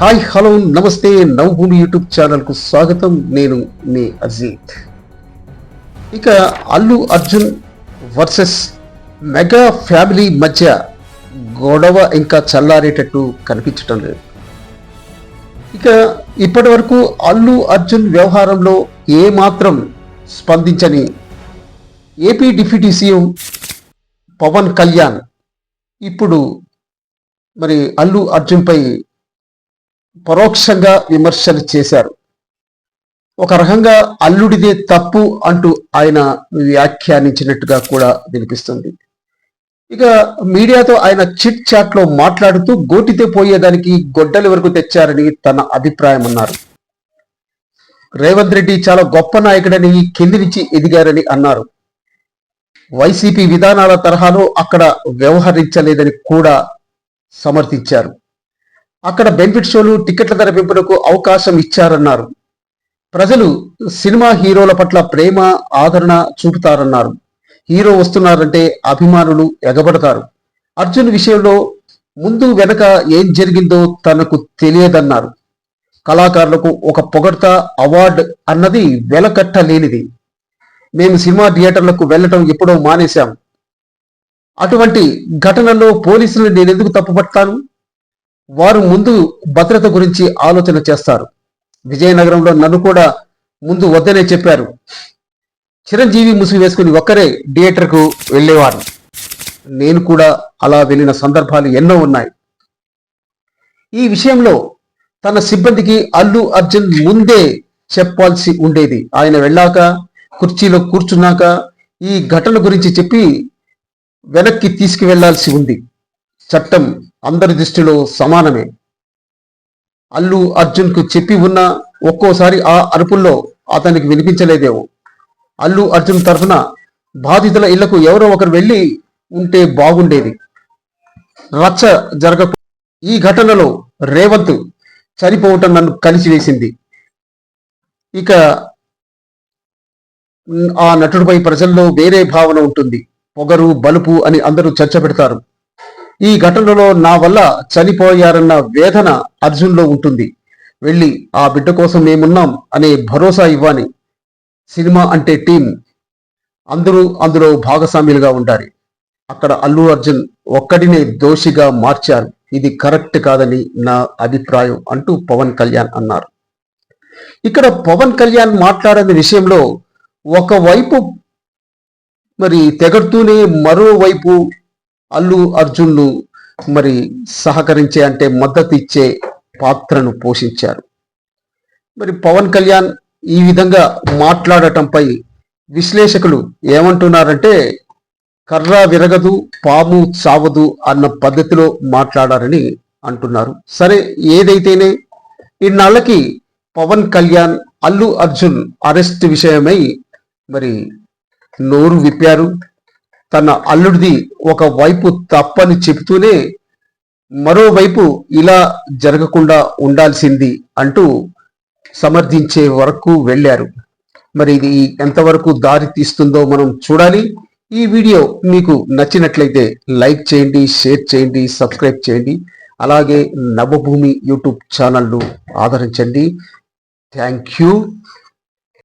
Hi hello నమస్తే Navabhoomi YouTube ఛానల్కు స్వాగతం. నేను మీ అజీత్. ఇక Allu Arjun versus mega family మధ్య గొడవ ఇంకా చల్లారేటట్టు కనిపించటం లేదు. ఇక ఇప్పటి వరకు అల్లు అర్జున్ వ్యవహారంలో ఏమాత్రం స్పందించని AP deputy CM Pawan Kalyan. ఇప్పుడు మరి అల్లు అర్జున్పై పరోక్షంగా విమర్శలు చేశారు. ఒక రకంగా అల్లుడిదే తప్పు అంటూ ఆయన వ్యాఖ్యానించినట్టుగా కూడా వినిపిస్తుంది. ఇక మీడియాతో ఆయన చిట్ చాట్లో మాట్లాడుతూ గోటితే పోయేదానికి గొడ్డలి వరకు తెచ్చారని తన అభిప్రాయం అన్నారు. రేవంత్ రెడ్డి చాలా గొప్ప నాయకుడని కింది నుంచి ఎదిగారని అన్నారు. వైసీపీ విధానాల తరహాలో అక్కడ వ్యవహరించలేదని కూడా సమర్థించారు. అక్కడ బెనిఫిట్ షోలు టికెట్ల ధర పెంపునకు అవకాశం ఇచ్చారన్నారు. ప్రజలు సినిమా హీరోల పట్ల ప్రేమ ఆదరణ చూపుతారన్నారు. హీరో వస్తున్నారంటే అభిమానులు ఎగబడతారు. అర్జున్ విషయంలో ముందు వెనక ఏం జరిగిందో తనకు తెలియదన్నారు. కళాకారులకు ఒక పొగడ్త అవార్డ్ అన్నది వెలకట్టలేనిది. మేము సినిమా థియేటర్లకు వెళ్ళటం ఎప్పుడో మానేశాం. అటువంటి ఘటనలో పోలీసులు నేనెందుకు తప్పుపడతాను? వారు ముందు భద్రత గురించి ఆలోచన చేస్తారు. విజయనగరంలో నన్ను కూడా ముందు వద్దనే చెప్పారు. చిరంజీవి ముసుగు వేసుకుని ఒక్కరే థియేటర్కు వెళ్ళేవారు. నేను కూడా అలా వెళ్ళిన సందర్భాలు ఎన్నో ఉన్నాయి. ఈ విషయంలో తన సిబ్బందికి అల్లు అర్జున్ ముందే చెప్పాల్సి ఉండేది. ఆయన వెళ్ళాక కుర్చీలో కూర్చున్నాక ఈ ఘటన గురించి చెప్పి వెనక్కి తీసుకువెళ్ళాల్సి ఉంది. చట్టం అందరి దృష్టిలో సమానమే. అల్లు అర్జున్కు చెప్పి ఉన్న ఒక్కోసారి ఆ అరుపుల్లో అతనికి వినిపించలేదేమో అల్లు అర్జున్ తరఫున బాధితుల ఇళ్ళకు ఎవరో ఒకరు వెళ్ళి ఉంటే బాగుండేది. రచ్చ జరగ ఈ ఘటనలో రేవంత్ చనిపోవటం నన్ను కలిసివేసింది. ఇక ఆ నటుడిపై ప్రజల్లో వేరే భావన ఉంటుంది. పొగరు బలుపు అని అందరూ చర్చ పెడతారు. ఈ ఘటనలో నా వల్ల చనిపోయారన్న వేదన అర్జున్లో ఉంటుంది. వెళ్ళి ఆ బిడ్డ కోసం మేమున్నాం అనే భరోసా ఇవ్వాలి. సినిమా అంటే టీం. అందరూ అందులో భాగస్వామ్యులుగా ఉండాలి. అక్కడ అల్లు అర్జున్ ఒక్కడినే దోషిగా మార్చారు. ఇది కరెక్ట్ కాదని నా అభిప్రాయం అంటూ పవన్ కళ్యాణ్ అన్నారు. ఇక్కడ పవన్ కళ్యాణ్ మాట్లాడని విషయంలో ఒకవైపు మరి తెగడుతూనే మరోవైపు అల్లు అర్జున్ను మరి సహకరించే అంటే మద్దతు ఇచ్చే పాత్రను పోషించారు. మరి పవన్ కళ్యాణ్ ఈ విధంగా మాట్లాడటంపై విశ్లేషకులు ఏమంటున్నారంటే కర్ర విరగదు పాము చావదు అన్న పద్ధతిలో మాట్లాడారని అంటున్నారు. సరే ఏదైతేనే ఇన్నాళ్ళకి పవన్ కళ్యాణ్ అల్లు అర్జున్ అరెస్ట్ విషయమై మరి నోరు విప్పారు. తన అల్లుడిది ఒక వైపు తప్పని చెబుతూనే మరోవైపు ఇలా జరగకుండా ఉండాల్సింది అంటూ సమర్థించే వరకు వెళ్ళారు. మరి ఇది ఎంతవరకు దారి తీస్తుందో మనం చూడాలి. ఈ వీడియో మీకు నచ్చినట్లయితే లైక్ చేయండి షేర్ చేయండి సబ్స్క్రైబ్ చేయండి. అలాగే నవభూమి యూట్యూబ్ ఛానల్ను ఆదరించండి. Thank you.